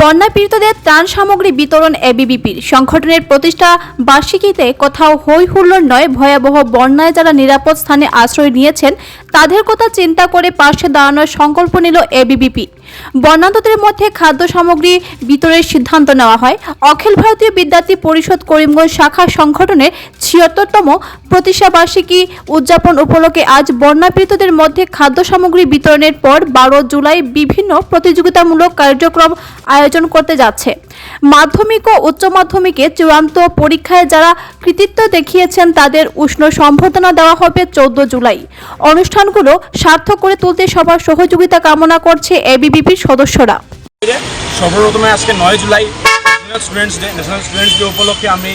বন্যা পীড়িতদের ত্রাণ সামগ্রী বিতরণ এবিবিপির সংগঠনের প্রতিষ্ঠা বার্ষিকীতে কোথাও হই হুল্লোড় নয়, ভয়াবহ বন্যায় যারা নিরাপদ স্থানে আশ্রয় নিয়েছেন, তাদের কথা চিন্তা করে পাশে দাঁড়ানোর সংকল্প নিল এবিবিপি বন্যান্তদের মধ্যে খাদ্য সামগ্রী বিতরণের সিদ্ধান্ত নেওয়া হয়। অখিল ভারতীয় বিদ্যার্থী পরিষদ করিমগঞ্জ শাখা সংগঠনের ছিয়াত্তরতম প্রতিষ্ঠা বার্ষিকী উদযাপন উপলক্ষে আজ বন্যা পীড়িতদের মধ্যে খাদ্য সামগ্রী বিতরণের পর বারো জুলাই বিভিন্ন প্রতিযোগিতামূলক কার্যক্রম আয়োজন করতে যাচ্ছে। মাধ্যমিক ও উচ্চ মাধ্যমিকে চূড়ান্ত পরীক্ষায় যারা কৃতিত্ব দেখিয়েছেন, তাদের উষ্ণ সম্বর্ধনা দেওয়া হবে চোদ্দ জুলাই। অনুষ্ঠানগুলো সার্থক করে তুলতে সবার সহযোগিতা কামনা করছে এবিবিপির সদস্যরা। সর্বপ্রথমে আজকে নয় July national students day national students day উপলক্ষে আমি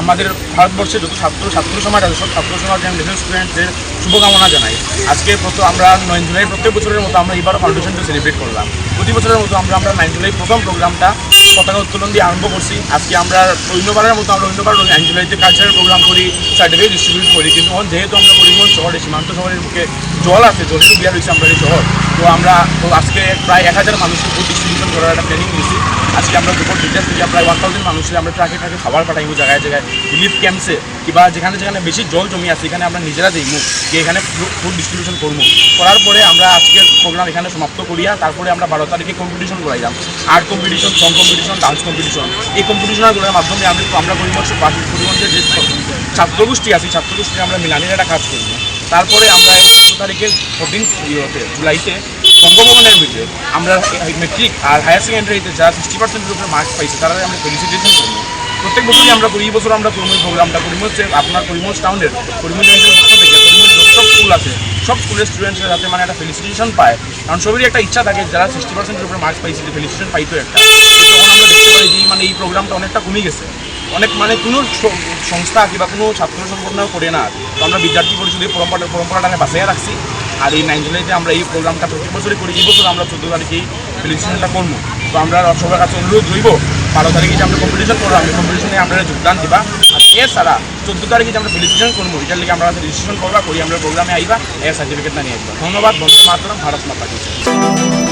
আমাদের ভারতবর্ষে যত ছাত্র ছাত্র সমাজ আছে, সব ছাত্র সমাজ ন্যাশনাল স্টুডেন্টসদের শুভকামনা জানাই। আজকে প্রথম আমরা নয় জুলাই প্রত্যেক বছরের মতো আমরা এবার ফাউন্ডেশন ডে সেলিব্রেট করলাম। প্রতি বছরের মতো আমরা আমরা নাইন জুলাই প্রথম প্রোগ্রামটা পতাকা উত্তোলন দিয়ে আরম্ভ করছি আজকে আমরা অন্যবারের মতো আমরা অন্যবার নাইন জুলাইতে কালচারাল প্রোগ্রাম করি সার্টিফিকেট ডিস্ট্রিবিউট করি কিন্তু যেহেতু আমরা করিমগঞ্জ শহরে সীমান্ত শহরের বুকে জল আছে জলের বিয়ার হয়েছে আমরা এই শহর তো আমরা আজকে প্রায় এক হাজার মানুষকে ফুড ডিস্ট্রিবিউশন করার একটা প্ল্যানিং নিয়েছি আজকে আমরা দুপুর দুইটা থেকে প্রায় ওয়ান থাউজেন্ড মানুষের আমরা ট্রাকে ট্রাকে খাবার পাঠাইব জায়গায় জায়গায় রিলিফ ক্যাম্পসে কিংবা যেখানে যেখানে বেশি জল জমি আছে এখানে আমরা নিজেরা যাইমু যে এখানে ফুড ডিস্ট্রিবিউশন করব করার পরে আমরা আজকের প্রোগ্রাম এখানে সমাপ্ত করিয়া তারপরে আমরা বারো তারিখে competition করাইলাম art competition song competition dance competition এই কম্পিটিশনগুলোর মাধ্যমে আমি আমরা পরিমর্শ পরিমর্শের যে ছাত্রগোষ্ঠী আছে ছাত্রগোষ্ঠী আমরা মিলানির একটা কাজ করব। তারপরে আমরা চোদ্দ তারিখের ফোরটিন ইয়েতে, জুলাইতে বঙ্গভবনের ভিতরে আমরা মেট্রিক আর হায়ার সেকেন্ডারিতে যারা সিক্সটি পার্সেন্টের উপরে মার্কস পাইছে, তারা আমরা ফেলিসিটেশন করব। প্রত্যেক বছরই আমরা এই বছর আমরা করিমগঞ্জ প্রোগ্রামটা করিমগঞ্জ আপনার করিমগঞ্জ টাউনের করিমগঞ্জ পক্ষ থেকে করিমগঞ্জ যত স্কুল আছে। সব স্কুলের স্টুডেন্টসরা যাতে মানে একটা ফেলিসিটেশন পায়। কারণ সবারই একটা ইচ্ছা থাকে যারা সিক্সটি পার্সেন্টের উপরে মার্কস পাইছে যে ফেলিসিটেশন পাইতো একটা। তখন আমরা দেখতে পাই যে মানে এই প্রোগ্রামটা অনেকটা কমে গেছে। অনেক মানে কোনো সংস্থা কিংবা কোনো ছাত্র সংগঠনও করে না। তো আমরা বিদ্যার্থী পরিষদের পরম্পরা পরম্পরাটাকে বাঁচিয়ে রাখছি। আর এই নাইন জুলাইতে আমরা এই প্রোগ্রামটা প্রতি বছরই করি এই বছর আমরা চোদ্দ তারিখেই ফেলিসিটেশনটা করব। তো আমরা সবার কাছে অনুরোধ রইব, বারো তারিখে যে আমরা কম্পিটিশন করলাম এই কম্পিটিশনে আমরা যোগদান দিবা। এছাড়া চোদ্দ তারিখে আমরা ফেলিসিটেশন করব, এটার লিগে আমরা রেজিস্ট্রেশন করবা করি আমরা প্রোগ্রামে আইবা, এর সার্টিফিকেটটা নিয়ে আসবা ধন্যবাদ বন্ধু মাতরম, ভারত মাতা।